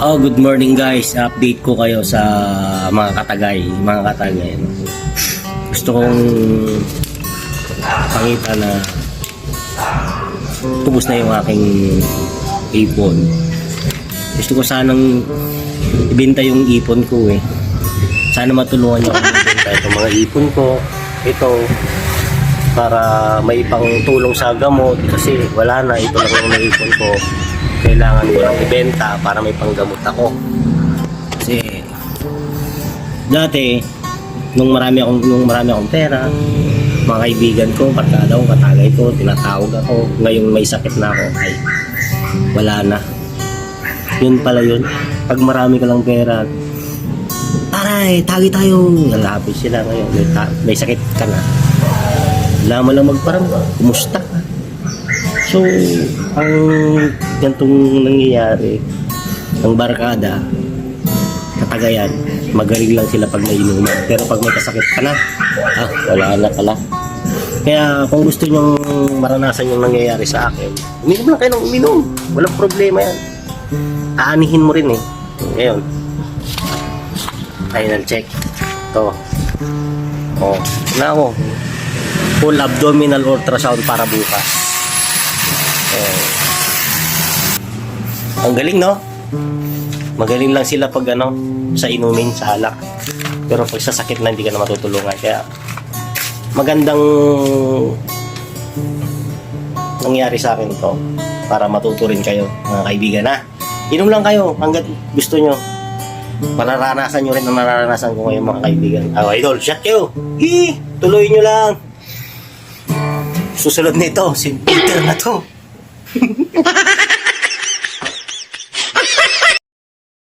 Oh, good morning guys. Update ko kayo sa mga katagay, mga katagay. Gusto kong pangita na tubos na yung aking ipon. Gusto ko sanang ibenta yung ipon ko eh. Sana matulungan niyo ako ibenta mga ipon ko. Ito, para may pang tulong sa gamot kasi wala na ito lang yung naipon ko kailangan ko lang ibenta para may panggamot ako. Kasi dati nung marami akong nung marami akong pera mga kaibigan ko barkada ko katagay ko tinatawag ako. Ngayon may sakit na ako ay wala na. Yun pala yun. Pag marami ka lang pera taray tagi tayo. Lalapit sila ngayon. May, ta- may sakit ka na. Wala mo lang magparang kumusta ka? So ang gantong nangyayari ng barkada katagayan magaling lang sila pag nainuman pero pag may kasakit ka na ah wala na pala. Kaya kung gusto nyong maranasan yung nangyayari sa akin uminom lang kayo ng uminom. Walang problema yan. Aanihin mo rin eh. Ngayon final check. To oh na ako. Full abdominal ultrasound para bukas. Eh, ang galing, no? Magaling lang sila pag ano, sa inumin, sa alak. Pero pag sa sakit na, hindi ka na matutulungan. Kaya, magandang nangyari sa akin to para matuto rin kayo, mga kaibigan, ha? Inom lang kayo hanggat gusto nyo. Mararanasan nyo rin ang nararanasan ko ngayon, mga kaibigan. Ah, idol, shot kayo! Hi! Tuloy nyo lang! Susunod nito, si Peter na to.